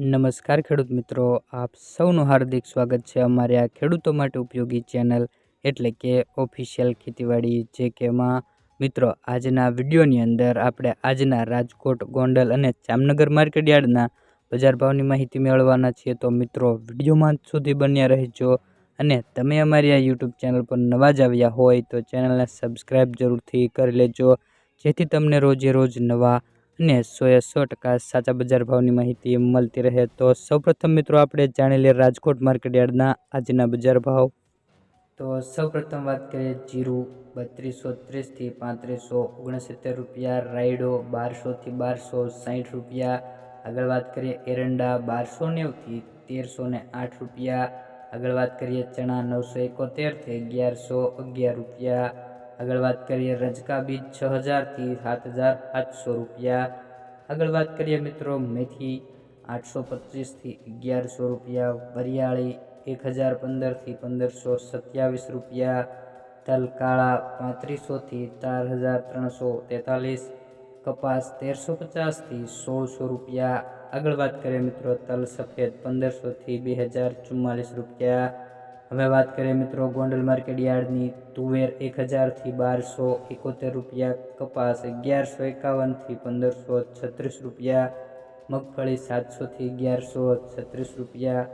નમસ્કાર ખેડૂત મિત્રો, આપ સૌનું હાર્દિક સ્વાગત છે અમારી આ ખેડૂતો માટે ઉપયોગી ચેનલ એટલે કે ઓફિશિયલ ખેતીવાડી જે કેમાં મિત્રો, આજના વિડીયોની અંદર આપણે આજના રાજકોટ, ગોંડલ અને જામનગર માર્કેટ યાર્ડના બજાર ભાવની માહિતી મેળવવાના છીએ. તો મિત્રો, વિડીયોમાં સુધી બન્યા રહેજો અને તમે અમારી આ યુટ્યુબ ચેનલ પર નવા જ આવ્યા હોય તો ચેનલને સબસ્ક્રાઈબ જરૂરથી કરી લેજો, જેથી તમને રોજે રોજ નવા અને સોએ સો ટકા સાચા બજાર ભાવની માહિતી મળતી રહે તો સૌપ્રથમ મિત્રો આપણે જાણી લઈએ રાજકોટ માર્કેટ યાર્ડના આજના બજાર ભાવ. તો સૌપ્રથમ વાત કરીએ જીરું બત્રીસો ત્રીસથી પાંત્રીસો ઓગણસિત્તેર રૂપિયા, રાયડો બારસોથી બારસો સાઠ રૂપિયા, આગળ વાત કરીએ એરંડા બારસો નેવથી તેરસો ને આઠ રૂપિયા, આગળ વાત કરીએ ચણા નવસો એકોતેરથી અગિયારસો અગિયાર રૂપિયા આગળ વાત કરીએ રજકા બીજ છ હજારથી સાત હજાર સાતસો રૂપિયા આગળ વાત કરીએ મિત્રો મેથી આઠસો પચીસથી અગિયારસો રૂપિયા વરિયાળી એક હજાર પંદરથી પંદરસો સત્યાવીસ રૂપિયા તલ કાળા પાંત્રીસોથી ચાર હજાર ત્રણસો તેતાલીસ કપાસ તેરસો પચાસથી સોળસો રૂપિયા આગળ વાત કરીએ મિત્રો તલ સફેદ પંદરસોથી બે હજાર ચુમ્માલીસ રૂપિયા હવે વાત કરીએ મિત્રો ગોંડલ માર્કેટ યાર્ડની. તુવેર એક હજારથી બારસો એકોતેર રૂપિયા, કપાસ અગિયારસો એકાવનથી પંદરસો છત્રીસ રૂપિયા, મગફળી સાતસોથી અગિયારસો છત્રીસ રૂપિયા.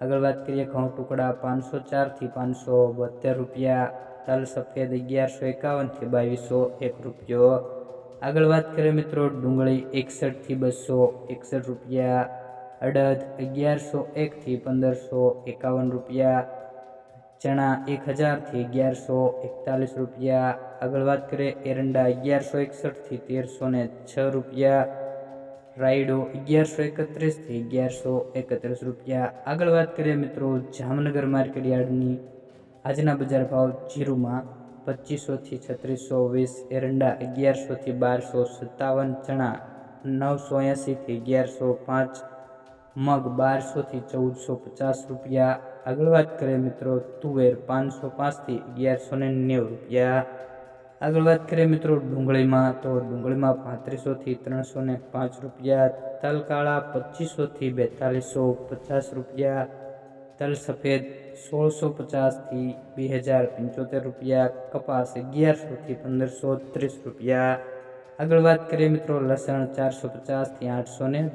આગળ વાત કરીએ ઘઉં ટુકડા પાંચસો ચારથી પાંચસો બોતેર રૂપિયા, તલ સફેદ અગિયારસો એકાવનથી બાવીસો એક રૂપિયો. આગળ વાત કરીએ મિત્રો ડુંગળી એકસઠથી બસો એકસઠ રૂપિયા, અડદ અગિયારસો એકથી પંદરસો એકાવન રૂપિયા ચણા એક હજારથી અગિયારસો એકતાલીસ રૂપિયા. આગળ વાત કરીએ એરંડા અગિયારસો એકસઠથી તેરસો ને છ રૂપિયા. રાયડો અગિયારસો એકત્રીસથી અગિયારસો એકત્રીસ રૂપિયા. આગળ વાત કરીએ મિત્રો જામનગર માર્કેટ યાર્ડની. આજના બજાર ભાવ જીરુમાં પચીસોથી છત્રીસો વીસ, એરંડા અગિયારસોથી બારસો સત્તાવન, ચણા નવસો એંસીથી અગિયારસો પાંચ, મગ બારસોથી ચૌદસો પચાસ રૂપિયા. આગળ વાત કરીએ મિત્રો, તુવેર પાંચસો પાંચથી અગિયારસો ને નેવું રૂપિયા. આગળ વાત કરીએ મિત્રો, ડુંગળીમાં તો ડુંગળીમાં પાંત્રીસોથી ત્રણસો ને પાંચ રૂપિયા. તલ કાળા પચીસોથી બેતાલીસો પચાસ રૂપિયા. તલ સફેદ સોળસો પચાસથી બે હજાર પંચોતેર રૂપિયા. કપાસ અગિયારસોથી પંદરસો ત્રીસ રૂપિયા. આગળ વાત કરીએ મિત્રો, લસણ ચારસો પચાસથી આઠસો ને